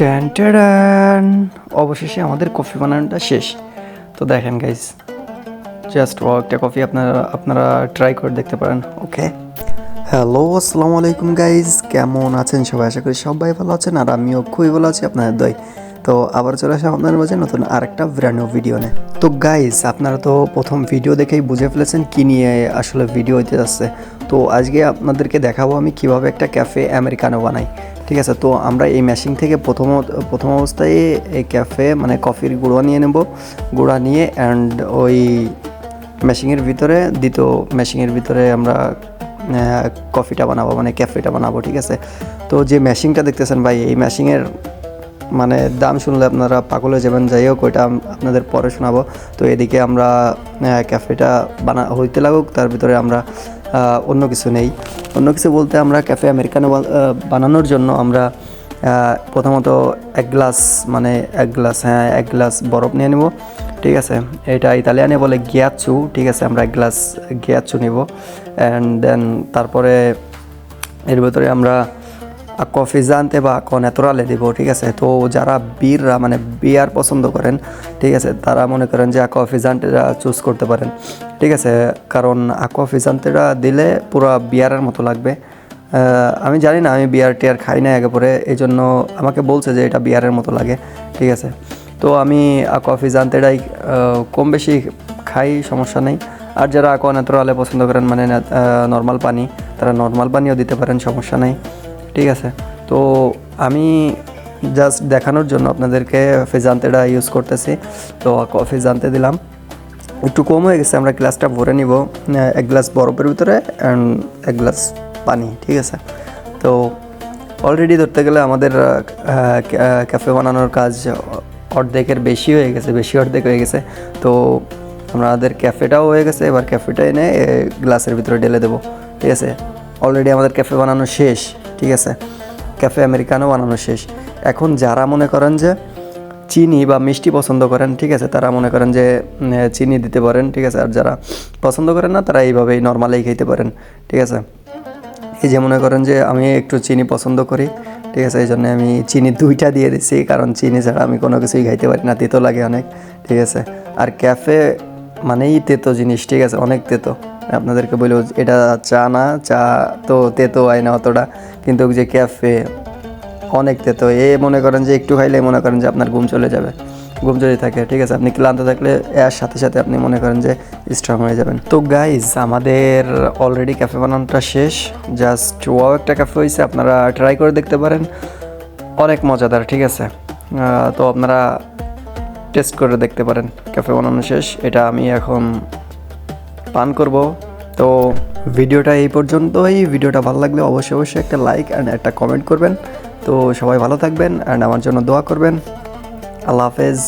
Tan tan অবশেষে আমাদের coffee বানানোটা শেষ। তো দেখেন গাইজ জাস্ট একটা কফি আপনারা আপনারা ট্রাই করে দেখতে পারেন ওকে হ্যালো আসসালামু আলাইকুম গাইজ কেমন আছেন সবাই? আশা করি সবাই ভালো আছেন, আর আমিও খুবই ভালো আছি আপনাদের দয়। তো আবার চলে আসলাম আপনাদের মাঝে নতুন আরেকটা ব্র্যান্ড ভিডিও নিয়ে। তো গাইজ আপনারা তো প্রথম ভিডিও দেখেই বুঝে ফেলেছেন কি নিয়ে আসলে ভিডিও হইতে যাচ্ছে। তো আজকে আপনাদেরকে দেখাবো আমি কীভাবে একটা ক্যাফে আমেরিকানো বানাই। ঠিক আছে, তো আমরা এই মেশিন থেকে প্রথম প্রথম অবস্থায় এই ক্যাফে মানে কফির গুঁড়ো নিয়ে নেব। গুঁড়া নিয়ে অ্যান্ড ওই মেশিনের ভিতরে, দ্বিতীয় মেশিনের ভিতরে আমরা কফিটা বানাবো মানে ক্যাফেটা বানাবো, ঠিক আছে। তো যে মেশিনটা দেখতেছেন ভাই, এই মেশিনের মানে দাম শুনলে আপনারা পাগল যাবেন। যাই হোক, ওইটা আপনাদের পরে শোনাবো। তো এদিকে আমরা ক্যাফেটা বানা, হইতে লাগুক, তার ভিতরে আমরা অন্য কিছু নেই। অন্য কিছু বলতে আমরা ক্যাফে আমেরিকানো বানানোর জন্য আমরা প্রথমত এক গ্লাস মানে এক গ্লাস হ্যাঁ এক গ্লাস বরফ নিয়ে নেব, ঠিক আছে? এটা ইতালিয়ানে বলে গিয়াচু, ঠিক আছে? আমরা এক গ্লাস গিয়াচু নিব। অ্যান্ড দেন তারপরে এর ভিতরে আমরা কফি জানতে বা কনেতরালে দিব, ঠিক আছে? তো যারা বীররা মানে বিয়ার পছন্দ করেন, ঠিক আছে, তারা মনে করেন যে কফি জানতেরা চুজ করতে পারেন। ঠিক আছে, কারণ কফি জানতেরা দিলে পুরো বিয়ারের মতো লাগবে। আমি জানি না, আমি বিয়ার টিয়ার খাই না একে পরে এই জন্য আমাকে বলছে যে এটা বিয়ারের মতো লাগে, ঠিক আছে? তো আমি কফি জানতেটাই কম বেশি খাই, সমস্যা নেই। আর যারা আকোয়া কনেতরালে পছন্দ করেন মানে নর্মাল পানি, তারা নর্মাল পানিও দিতে পারেন, সমস্যা নেই। ঠিক আছে। তো আমি জাস্ট দেখানোর জন্য আপনাদেরকে ফেজান্তেটা ইউজ করতেছি। তো কফি জানতে দিলাম। একটু কম হয়ে গেছে, আমরা গ্লাসটা ভরে নিব। এক গ্লাস বরফের ভিতরে অ্যান্ড এক গ্লাস পানি, ঠিক আছে? তো অলরেডি ধরতে গেলে আমাদের ক্যাফে বানানোর কাজ অর্ধেকের বেশি হয়ে গেছে, বেশি অর্ধেক হয়ে গেছে। তো আমাদের ক্যাফেটাও হয়ে গেছে, এবার ক্যাফেটা এনে গ্লাসের ভিতরে ঢেলে দেবো, ঠিক আছে? অলরেডি আমাদের ক্যাফে বানানো শেষ। ঠিক আছে? ক্যাফে আমেরিকানো বানানো শেষ। এখন যারা মনে করেন যে চিনি বা মিষ্টি পছন্দ করেন, ঠিক আছে, তারা মনে করেন যে চিনি দিতে পারেন, ঠিক আছে, আর যারা পছন্দ করেন না, তারা এইভাবেই নর্মালেই খেতে পারেন, ঠিক আছে? এই যে মনে করেন যে আমি একটু চিনি পছন্দ করি, ঠিক আছে, এই জন্য আমি চিনি দুইটা দিয়ে দিচ্ছি কারণ চিনি ছাড়া আমি কোনো কিছুই খাইতে পারি না, তেতো লাগে অনেক, ঠিক আছে? আর ক্যাফে মানেই তেতো জিনিস, ঠিক আছে, অনেক তেতো। আপনাদেরকে বলব এটা চা না, চা তো তেতো হয় না অতটা, কিন্তু যে ক্যাফে, অনেক তেতো এ মনে করেন যে একটু খাইলে মনে করেন যে আপনার ঘুম চলে যাবে, ঘুম চলে থাকে, ঠিক আছে? আপনি ক্লান্ত থাকলে এর সাথে সাথে আপনি মনে করেন যে স্ট্রং হয়ে যাবেন। তো গাইজ আমাদের অলরেডি ক্যাফে বানানোটা শেষ জাস্ট ওয়াও একটা ক্যাফে হয়েছে, আপনারা ট্রাই করে দেখতে পারেন। অনেক মজাদার, ঠিক আছে? তো আপনারা টেস্ট করে দেখতে পারেন ক্যাফে বানানো শেষ। এটা আমি এখন পান করব। তো ভিডিওটা এই পর্যন্তই। ভিডিওটা ভালো লাগলে অবশ্যই অবশ্যই একটা লাইক অ্যান্ড একটা কমেন্ট করবেন। তো সবাই ভালো থাকবেন অ্যান্ড আমার জন্য দোয়া করবেন। আল্লাহ হাফেজ।